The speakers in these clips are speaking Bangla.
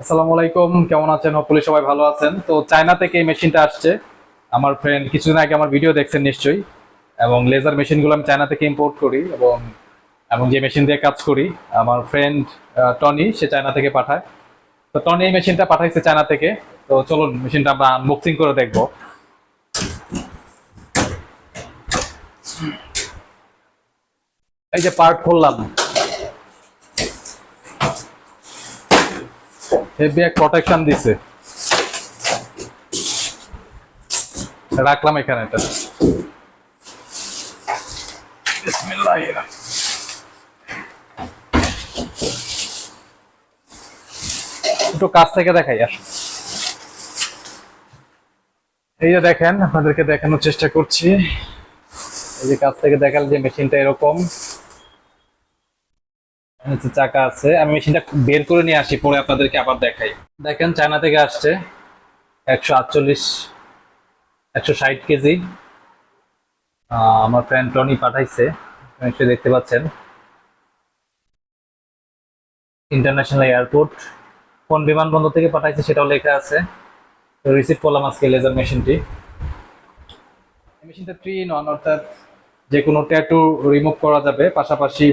আসসালামু আলাইকুম, কেমন আছেন? হপফুলি সবাই ভালো আছেন। তো চায়না থেকে এই মেশিনটা আসছে। আমার ফ্রেন্ড কিছুদিন আগে আমার ভিডিও দেখছেন নিশ্চয়ই। এবং লেজার মেশিনগুলো আমি চায়না থেকে ইম্পোর্ট করি এবং এবং যে মেশিন দিয়ে কাজ করি, আমার ফ্রেন্ড টনি, সে চায়না থেকে পাঠায়। তো টনি এই মেশিনটা পাঠাইছে চায়না থেকে। তো চলুন মেশিনটা আমরা আনবক্সিং করে দেখব। এই যে পার্ট খুললাম। হেভি এক প্রোটেকশন দিছে। রাখলাম এখানে এটা। একটু কাছ থেকে দেখাই আর এই যে দেখেন, আপনাদেরকে দেখানোর চেষ্টা করছি। এই যে কাছ থেকে দেখাল যে মেশিনটা এরকম। নিচে চাকা আছে। আমি মেশিনটা বের করে নিয়ে আসি, পরে আপনাদেরকে আবার দেখাই। দেখেন, চায়না থেকে আসছে। একশো আটচল্লিশ, একশো ষাট কেজি। আমার ফ্রেন্ড টনি পাঠাইছে। নিশ্চয়ই দেখতে পাচ্ছেন। ইন্টারন্যাশনাল এয়ারপোর্ট কোন বিমানবন্দর থেকে পাঠাইছে সেটাও লেখা আছে। রিসিভ করলাম আজকে লেজার মেশিনটি মেশিনটা থ্রি ইন ওয়ান অর্থাৎ যে কোনো ট্যাটু রিমুভ করা যাবে। পাশাপাশি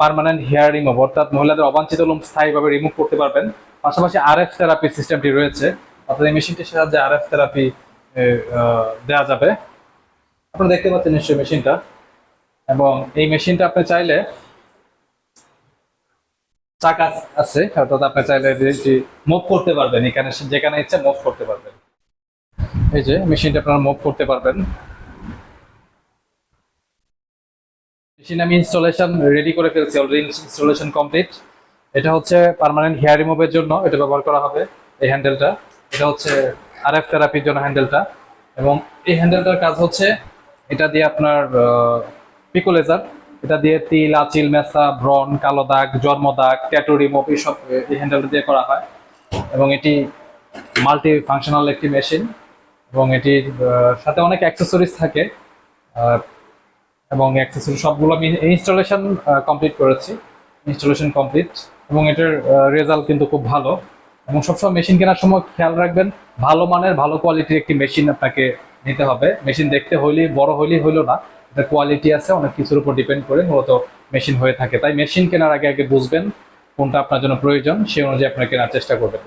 পার্মানেন্ট হেয়ার রিমুভ অর্থাৎ মহিলাদের অবাঞ্ছিত লোম স্থায়ীভাবে রিমুভ করতে পারবেন। পাশাপাশি আরএফ থেরাপি সিস্টেমটি রয়েছে। অর্থাৎ এই মেশিনটির সাহায্যে আরএফ থেরাপি দেওয়া যাবে। আপনারা দেখতে পাচ্ছেন নিশ্চয়ই মেশিনটা এবং এই মেশিনটা আপনি চাইলে চাকা আছে। অর্থাৎ আপনি চাইলে মুভ করতে পারবেন। এখানে যেখানে ইচ্ছে মুভ করতে পারবেন। এই যে মেশিনটা আপনারা মুভ করতে পারবেন। মেশিন আমি ইনস্টলেশন রেডি করে ফেলছি অলরেডি ইনস্টলেশন কমপ্লিট এটা হচ্ছে পার্মানেন্ট হেয়ার রিমুভের জন্য এটা ব্যবহার করা হবে, এই হ্যান্ডেলটা এটা হচ্ছে আরএফ থেরাপির জন্য হ্যান্ডেলটা এবং এই হ্যান্ডেলটার কাজ হচ্ছে, এটা দিয়ে আপনার পিকো লেজার এটা দিয়ে তিল, আচিল মেসা ব্রন কালো দাগ, জন্ম দাগ ট্যাটু রিমুভ এইসব এই হ্যান্ডেলটা দিয়ে করা হয়। এবং এটি মাল্টি ফাংশনাল একটি মেশিন এবং এটির সাথে অনেক অ্যাক্সেসরিজ থাকে। এবং অ্যাক্সেসরি সবগুলো আমি ইনস্টলেশন কমপ্লিট করেছি। ইনস্টলেশন কমপ্লিট এবং এটার রেজাল্ট কিন্তু খুব ভালো। এবং সবসময় মেশিন কেনার সময় খেয়াল রাখবেন, ভালো মানের, ভালো কোয়ালিটির একটি মেশিন আপনাকে নিতে হবে। মেশিন দেখতে হইলেই, বড় হইলেই হইল না। এটা কোয়ালিটি আছে, অনেক কিছুর উপর ডিপেন্ড করে মূলত মেশিন হয়ে থাকে। তাই মেশিন কেনার আগে আগে বুঝবেন কোনটা আপনার জন্য প্রয়োজন, সেই অনুযায়ী আপনার কেনার চেষ্টা করবেন।